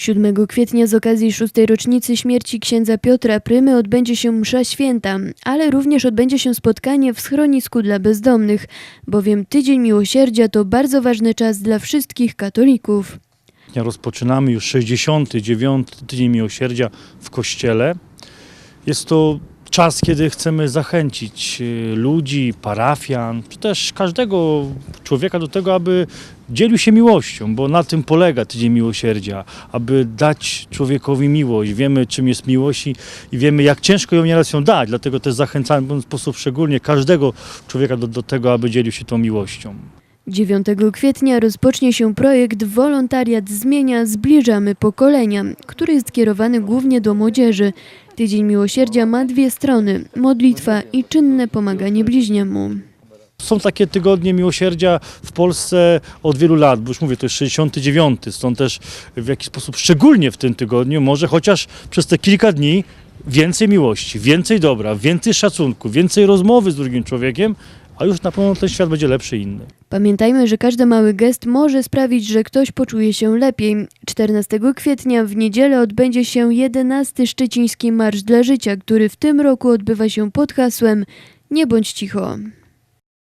7 kwietnia z okazji szóstej rocznicy śmierci księdza Piotra Prymy odbędzie się msza święta, ale również odbędzie się spotkanie w schronisku dla bezdomnych, bowiem Tydzień Miłosierdzia to bardzo ważny czas dla wszystkich katolików. Rozpoczynamy już 69. Tydzień Miłosierdzia w Kościele. Jest to czas, kiedy chcemy zachęcić y, ludzi, parafian, czy też każdego człowieka do tego, aby dzielił się miłością, bo na tym polega Tydzień Miłosierdzia, aby dać człowiekowi miłość. Wiemy, czym jest miłość i, i wiemy, jak ciężko ją nieraz ją dać, dlatego też zachęcamy w sposób szczególnie każdego człowieka do, do tego, aby dzielił się tą miłością. 9 kwietnia rozpocznie się projekt Wolontariat Zmienia Zbliżamy Pokolenia, który jest kierowany głównie do młodzieży. Tydzień Miłosierdzia ma dwie strony: modlitwa i czynne pomaganie bliźniemu. Są takie tygodnie miłosierdzia w Polsce od wielu lat, bo już mówię, to jest 69, stąd też w jakiś sposób szczególnie w tym tygodniu, może chociaż przez te kilka dni więcej miłości, więcej dobra, więcej szacunku, więcej rozmowy z drugim człowiekiem, a już na pewno ten świat będzie lepszy i inny. Pamiętajmy, że każdy mały gest może sprawić, że ktoś poczuje się lepiej. 14 kwietnia w niedzielę odbędzie się 11 Szczeciński Marsz dla Życia, który w tym roku odbywa się pod hasłem Nie bądź cicho.